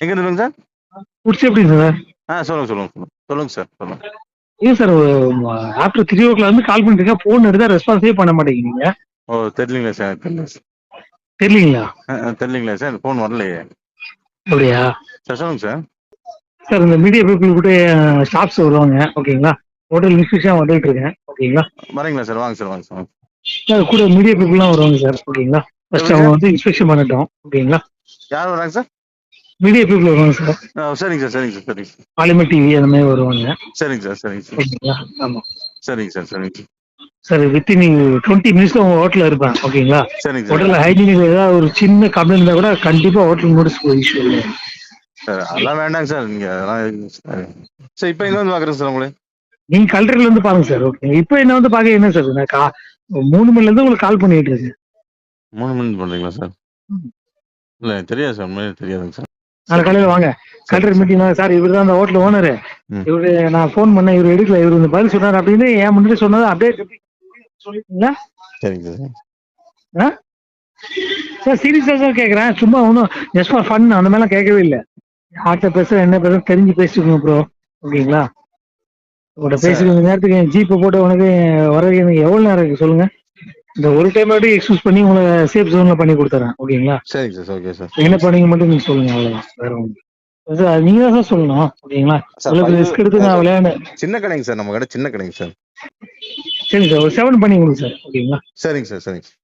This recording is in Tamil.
எங்க இருந்துங்க சார்? ஃபுட்ஸ் எப்படி சார்? ஆ சொல்லுங்க சொல்லுங்க சொல்லுங்க. சொல்லுங்க சார் சொல்லுங்க. ஏன் sir after three o'clock வந்து கால் பண்ணிருக்கேன் ஃபோன் எடுத்தா ரெஸ்பான்ஸே பண்ண மாட்டேங்கிறீங்க. ஓ தெரியலீங்களா சார் தெரியல சார். தெரியலீங்களா? தெரியலீங்களா சார் ஃபோன் வரலையே. அப்படியா? சார் சொல்லுங்க சார். சார் இந்த மீடியா பீப்புள் கூட ஸ்டாஃப்ஸ் வருவாங்க ஓகேங்களா? ஹோட்டல் இன்ஸ்பெக்ஷன் வந்துட்டு இருக்கேன் ஓகேங்களா? வரீங்களா சார் வாங்க சார் வாங்க சார். சார். கூட மீடியா பீப்புள்லாம் வருவாங்க சார் ஓகேங்களா? ஃபர்ஸ்ட் அவங்க வந்து இன்ஸ்பெக்ஷன் பண்ணட்டும் ஓகேங்களா? யார் வராங்க சார்? மீடியா பீப்புள் வருவாங்க சார் ஆ, சரிங்க சார் சரிங்க சார் சரிங்க சார் பாலிமர் டிவி அந்த மாதிரி வருவாங்க. சரிங்க சார் சரிங்க சார் ஓகேங்களா? ஆமாம் சரிங்க சார் சரிங்க சார் சார் வித்தின் டுவெண்ட்டி மினிட்ஸ்ல உங்க ஹோட்டலில் இருப்பேன் ஓகேங்களா? சரிங்க சார் ஹோட்டலில் ஹைஜீனிக் ஏதாவது ஒரு சின்ன கம்ப்ளைண்ட் இருந்தால் கூட கண்டிப்பாக ஹோட்டல் நோட்டீஸ் இஷ்யூ இல்லை. சார் அதெல்லாம் வேண்டாங்க சார் நீங்க அதெல்லாம் சார். இப்போ எங்க வந்து பாக்குறேன் சார் உங்களை? நீங்க கல்டர்ல இருந்து பாருங்க சார் ஓகே இப்போ என்ன வந்து பாக்க என்ன சார் நான் கா- மூணு மணில இருந்து உங்களுக்கு கால் பண்ணிட்டு இருக்கேன். மூணு மணி பண்றீங்களா சார் இல்ல தெரியாது சார் உண்மையிலே தெரியாதுங்க சார் நாளை காலையில வாங்க. கல்டர் மீட்டிங் சார் இவர் தான் அந்த ஹோட்டல் ஓனர். இவரு நான் ஃபோன் பண்ணேன் இவர் எடுக்கல. இவர் இந்த பதில் சொன்னார் அப்படின்னு என் முன்னாடி சொன்னது அப்படியே சொல்லிட்டீங்களா? சரிங்க சார். சார் சீரியஸா சார் கேட்குறேன் சும்மா ஒன்றும் ஜஸ்ட் ஃபார் ஃபன் அந்த மாதிரிலாம் கேட்கவே இல்லை. யார்கிட்ட பேச என்ன பேச தெரிஞ்சு பேசிக்கோங்க ப்ரோ ஓகேங்களா? உங்கள்கிட்ட பேசிக்க இந்த நேரத்துக்கு என் ஜிபே போட்டு உனக்கு வர எனக்கு எவ்வளோ நேரம் இருக்கு சொல்லுங்க. இந்த ஒரு டைம் மட்டும் எக்ஸ்கூஸ் பண்ணி உங்களை சேஃப் ஜோன்ல பண்ணி கொடுத்துறேன் ஓகேங்களா? சரிங்க சார் ஓகே சார் என்ன பண்ணீங்க மட்டும் நீங்க சொல்லுங்க அவ்வளவுதான். வேற ஒன்று சார் நீங்க தான் சார் சொல்லணும் ஓகேங்களா? ரிஸ்க் எடுத்து நான் விளையாடு சின்ன கடைங்க சார் நம்ம கடை சின்ன கடைங்க சார் சரி சார் ஒரு செவன் பண்ணி கொடுங்க சார் ஓகேங்களா? சரிங்க சார் சரிங்க சார்